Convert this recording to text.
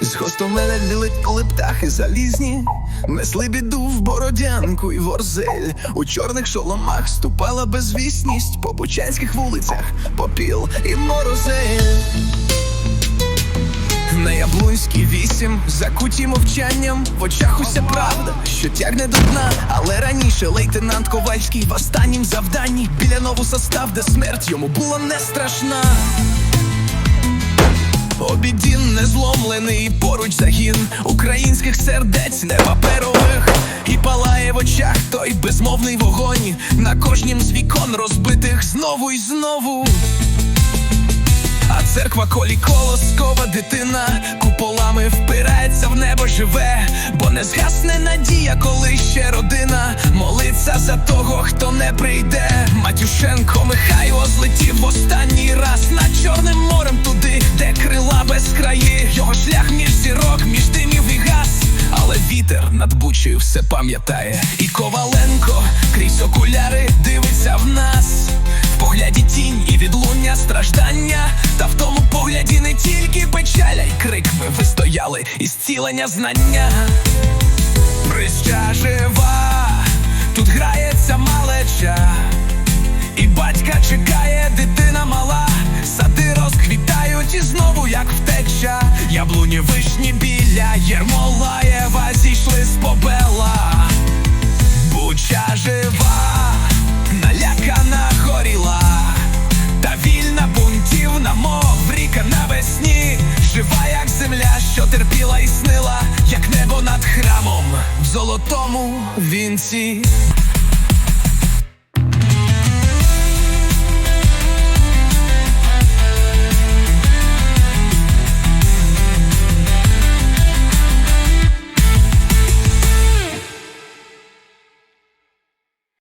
З гостомеля лілить, коли птахи залізні, несли біду в бородянку і ворзель. У чорних шоломах ступала безвісність по бучанських вулицях, попіл і морозель. На Яблунській вісім, закуті мовчанням, в очах уся правда, що тягне до дна. Але раніше лейтенант Ковальський в останнім завданні біля новуса став, де смерть йому була не страшна. Не поруч загін українських сердець, не паперових, і палає в очах той безмовний вогонь на кожнім з вікон розбитих знову і знову. А церква колі колоскова дитина куполами впирається в небо живе, бо не згасне надія, коли ще родина молиться за того, хто не прийде. Матюшенко Михайло злетів вітер над бучею все пам'ятає. І Коваленко крізь окуляри дивиться в нас. В погляді тінь і відлуння страждання. Та в тому погляді не тільки печаля й крик ми вистояли і зцілення знання. Прища жива, тут грається малеча, і батька чекає дитина мала, сади розквітають і знову, як втеча. Яблуні вишні біля що і снила, як небо над храмом в золотому вінці.